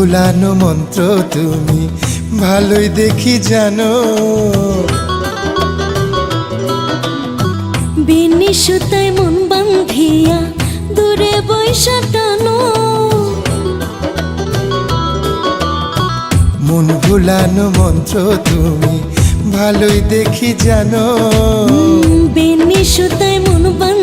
ভুলানো মন্ত্র তুমি ভালোই দেখি জানো। বেনি সুতায় মন বান্ধিয়া দূরে বৈশা টানো। মন ভুলানো মন্ত্র তুমি ভালোই দেখি জানো। বেনি সুতায় মন বান্ধিয়া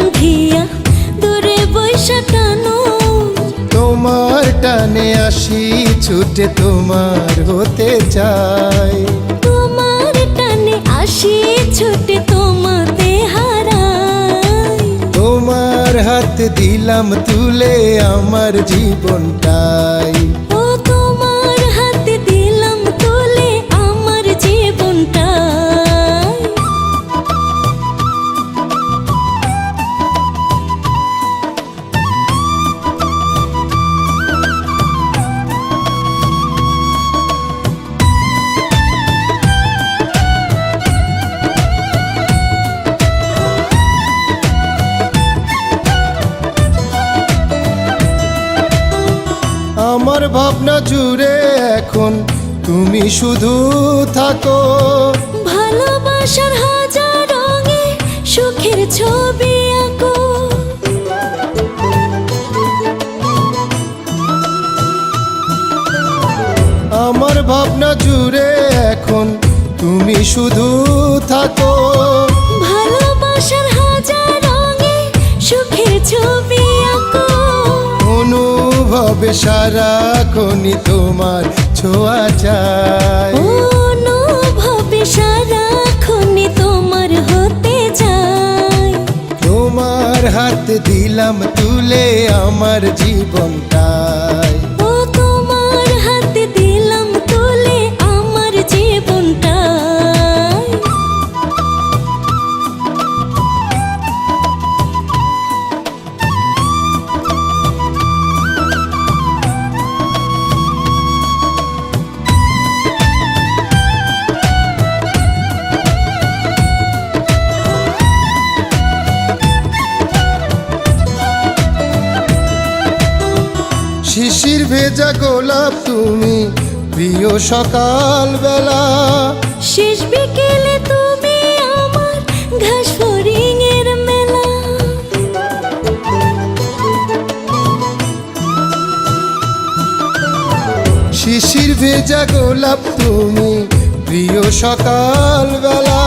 ছুটে তোমার হতে চাই। তোমার টানে আসি ছুটে তোমাতে হারাই। তোমার হাত দিলাম তুলে আমার জীবনটাই। আমার ভাবনা জুড়ে এখন তুমি শুধু থাকো। ভালোবাসার হাজার রঙে সুখের ছবি আঁকো। আমার ভাবনা জুড়ে এখন তুমি শুধু থাকো। অনুভবে খনি তোমার ছোঁয়া চাই। অনুভবে খনি তোমার হতে চাই। তোমার হাত দিলাম তুলে আমার জীবনটাই। শিশির ভেজা গোলাপ তুমি প্রিয় সকাল বেলা শেষ বিকেলে তুমি আমার ঘাস এর মেলা। শিশির ভেজা গোলাপ তুমি প্রিয় সকাল বেলা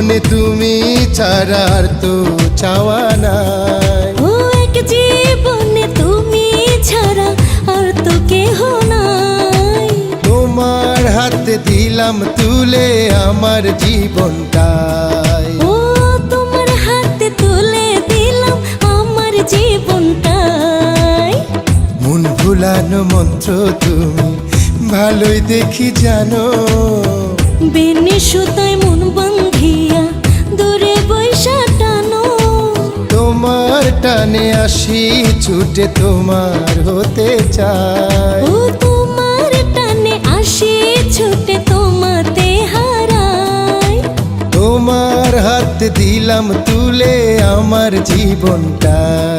জীবনে তুমি ছাড়ার তো চাওয়া নাই। ও এক জীবনে তুমি ছাড়া আর তো কেহ নাই। তোমার হাতে দিলাম তুলে আমার জীবনটাই। ও তোমার হাতে তুলে দিলাম আমার জীবনটাই। মন ভুলানো মন্ত্র তুমি ভালোই দেখি জানো। আসি ছুটে তোমার হতে চাই। ও তোমার টানে আসি ছুটে তোমাতে হারাই। তোমার হাত দিলাম তুলে আমার জীবনটাই।